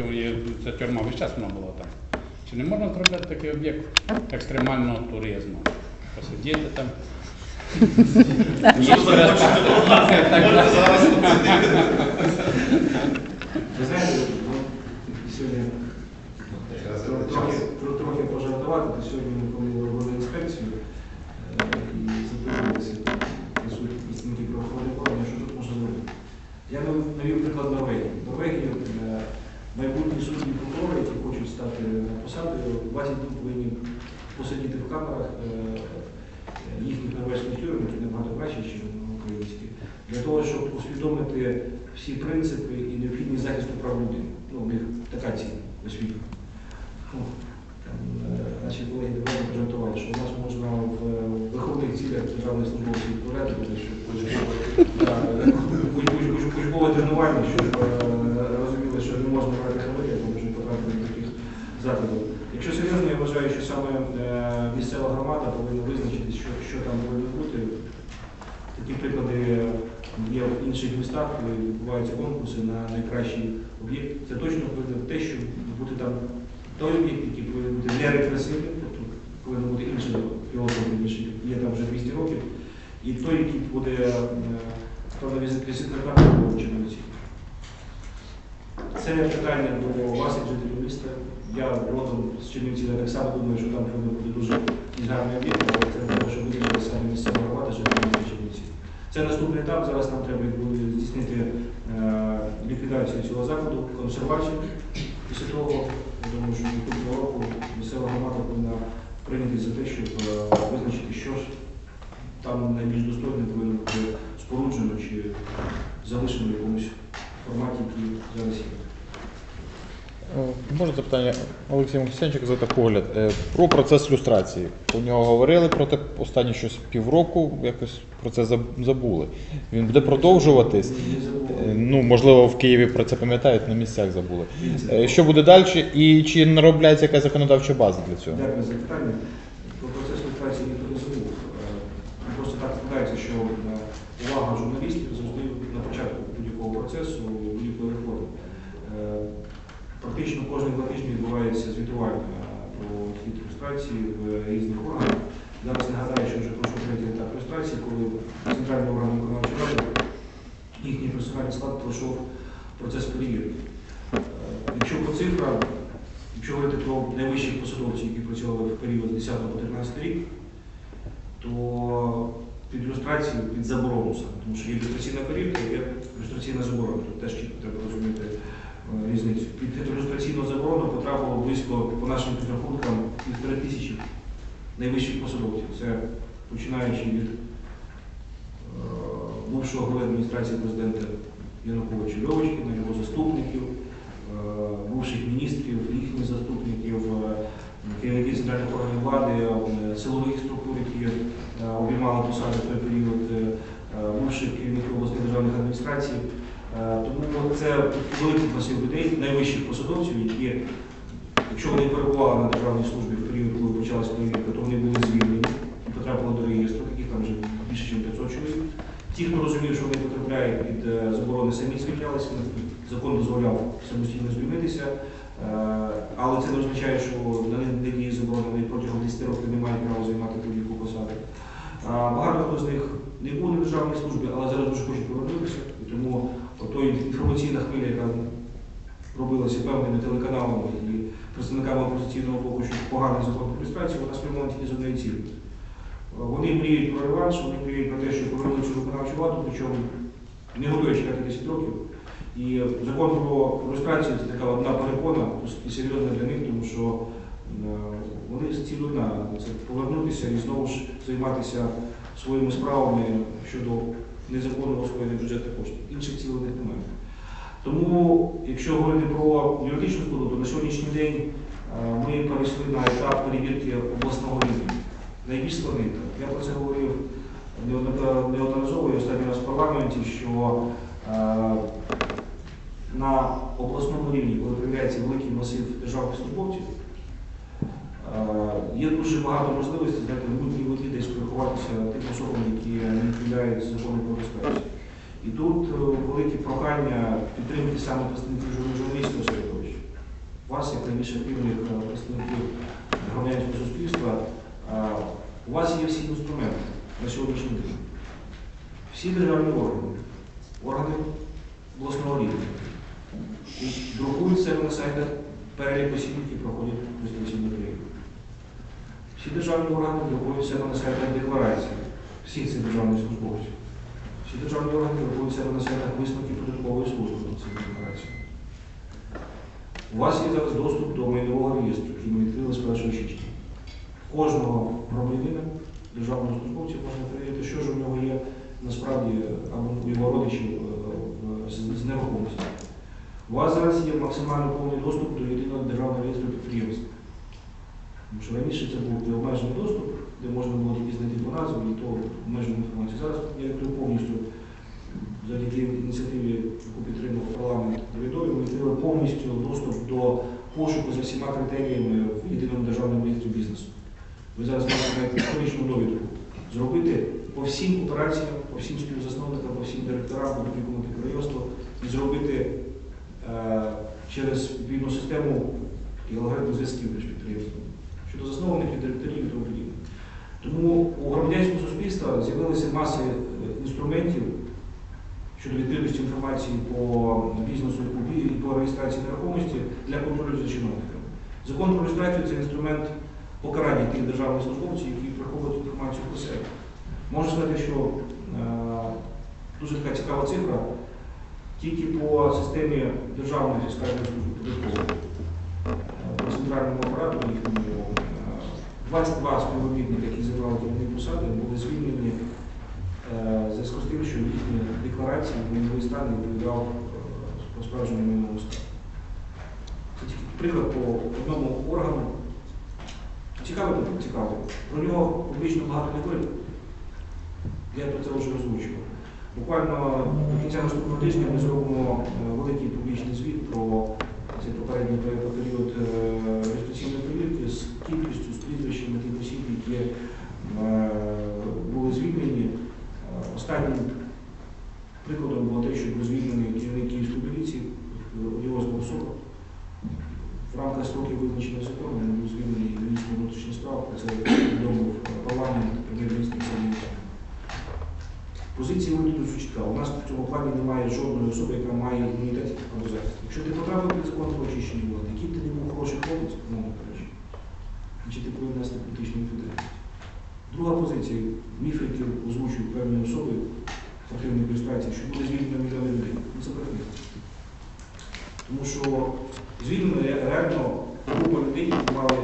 років і ця тюрма весь час вона була там. Чи не можна зробити такий об'єкт екстремального туризму? Посидіти там. Ви знаєте, ну, сьогодні трохи, трохи пожартувати, то сьогодні ми судді прокурори, які хочуть стати на посаду, 20 днів повинні посидіти в камерах е, е, їхніх норвезьких тюрем, які набагато краще, ніж українські, для того, щоб усвідомити всі принципи і необхідність захисту прав людини. Ну, у них така ціль освіта. Ну, е, Наші колеги давно презентували, що у нас можна в виховних цілях державних службовців порядку, щоб учбове тренування, щоб е, розуміли, що не можна брати хабарі, бо можуть потрапити до таких закладів. Якщо серйозно, я вважаю, що саме е, місцева громада повинна визначити, що, що там повинно бути. Такі приклади є в інших містах, коли відбуваються конкурси на найкращий об'єкт. Це точно повинно те, що бути там той об'єкт, який повинен бути не репресивним, тобто повинен бути інший філософ, інший, є там вже 200 років, і той, який буде е, хто на візитна карта чинниці. Це питання до вас, як. Я родом з Чернівців, я так думаю, що там повинен бути дуже гарний об'єкт, але треба, щоб виділили саме місцева громада жителів міста Чернівців. Це наступний етап. Зараз нам треба здійснити е, ліквідацію цього закладу, консервацію. Після того, я думаю, що наступного року місцева громада повинна прийняти за те, щоб е, визначити, що там найбільш достойне повинно бути споруджено чи залишено в якомусь форматі, який зараз є. Може запитання Олексій Моксянчик за погляд. Е, Про процес люстрації. Про нього говорили проте останні щось півроку, якось про це забули. Він буде продовжуватись. Е, Ну, можливо, в Києві про це пам'ятають, на місцях забули. Е, Що буде далі і чи наробляється якась законодавча база для цього? Дякую за питання. Про процес люстрації ніхто не забув. Просто так складається, що увага журналістів кожні два тижні відбувається звітування про хід люстрації в різних органах. Зараз нагадаю, що вже пройшов третій етап люстрації, коли центральний орган виконавчої ради, їхній персональний склад пройшов процес перевірки. Якщо по цифрам, Якщо говорити про найвищих посадовців, які працювали в період 10 по 13 рік, то під ілюстрацію, під заборону саме, тому що є ілюстраційна перевірка, є ілюстраційна заборона. Тут теж треба розуміти різницю. Під ілюстраційну заборону потрапило близько, по нашим підрахункам, півтори тисячі найвищих посадовців. Це починаючи від е, бувшого голови адміністрації президента Януковича Льовочкіна, його заступників, е, бувших міністрів, їхніх заступників, е, керівників центральних органів влади, е, силових структур, які е, обіймали посади в той період, е, е, бувших керівників обласних державних адміністрацій. Е, Тому це великий масив людей, найвищих посадовців, які, якщо вони перебували на державній службі в період, коли почалася перевірка, то вони були звільнені і потрапили до реєстру, таких там вже більше, ніж 500 чоловік. Ті, хто розумів, що вони потрапляють під е, заборони, самі звільнялися, закон дозволяв самостійно звільнитися. Е, Але це не означає, що на них не діє заборона, вони протягом 10 років не мають права займати будь-яку посаду. Багато хто з них не був на державній службі, але зараз дуже хочуть повернутися. Тому той інформаційна хвиля, яка робилася певними телеканалами і представниками опозиційного боку, що поганий закон про реєстрацію, вона спрямована тільки з однією цілею. Вони мріють про реванш, вони мріють про те, щоб повернути цю виконавчу владу, причому не готові чекати 10 років. І закон про люстрацію це така одна перепона, і серйозна для них, тому що е, вони з ціль одна це повернутися і знову ж займатися своїми справами щодо незаконного освоєння бюджетних коштів. Інших цілей немає. Тому, якщо говорити про юридичну складу, то на сьогоднішній день е, ми перейшли на етап перевірки обласного рівня. Найбільш складний етап. Я про це говорив неодноразово і останній раз в парламенті, що е, на обласному рівні, коли проявляється великий масив державних службовців, є дуже багато можливостей знаєте, в воді десь приховатися тим особам, які не відповідають закону про безпеку. І тут е, велике прохання підтримки саме представників журналістського середовища. вас, як найбільш активних е, представників громадянського суспільства, е, у вас є всі інструменти на сьогоднішній день. Всі державні органи, органи обласного рівня, і друкують себе на сайтах перелік осіб, які проходять. Всі державні органи друкують на сайтах декларації всіх цих державних службовців. Всі державні органи друкують на сайтах висновків податкової служби на цих деклараціях. У вас є зараз доступ до майнового реєстру, який ми відкрили з 1 січня. Кожного громадянина, державного службовця можна перевірити, що ж у нього є насправді або у його родичів е, з, з нерухомості. У вас зараз є максимально повний доступ до єдиного державного реєстру підприємств. Тому що раніше це був обмежений доступ, де можна було тільки знайти по назві і то обмежену інформацію. Зараз я відкрив повністю завдяки ініціативі, яку підтримав парламент урядові, ми відкрили повністю доступ до пошуку за всіма критеріями в єдиному державному реєстрі бізнесу. Ви зараз навіть історичну довідку зробити по всім операціям, по всім співзасновникам, по всім директорам, по будь-якому підприємству і зробити е, через відповідну систему і алгоритм зв'язків підприємствами щодо засновників, директорів і тому подібне. Тому у громадянського суспільства з'явилися маси е, інструментів щодо відкритості інформації по бізнесу і по реєстрації нерухомості для контролю за чиновниками. Закон про реєстрацію це інструмент покарання тих державних службовців, які приховують інформацію про себе. Можу сказати, що е, дуже така цікава цифра. Тільки по системі Державної фіскальної служби податкової е, по центральному апарату їхньому е, 22 співробітника, які займали керівні посади, були звільнені е, в зв'язку з тим, що їхні декларації майновий стан не відповідав е, по справжньому майновому стану. Це тільки приклад по одному органу. Цікавий, цікавий. Про нього публічно багато не говорять. Я про це вже озвучував. Буквально до кінця наступного тижня ми зробимо е, великий публічний звіт про цей попередній період реєстраційної перевірки з кількістю, з прізвищами тих осіб, які Останнім прикладом було те, що був звільнений керівник Київської поліції одіозного особа. В рамках строків визначених законом він був звільнений міністром внутрішніх справ, про це повідомив парламент прем'єр-міністр Сергій Позиція уряду дуже чітка. У нас в цьому плані немає жодної особи, яка має імунітет або захист. Якщо ти потрапив під закон про очищення влади, який ти не був хороший хлопець, мовно кажучи, ти повинен нести політичну відповідальність. Друга позиція, міфи, який озвучують певні особи в активній реєстрації, що буде звільнено мільйони людей. Ну це брехня. Тому що звільнено реально група людей, які мали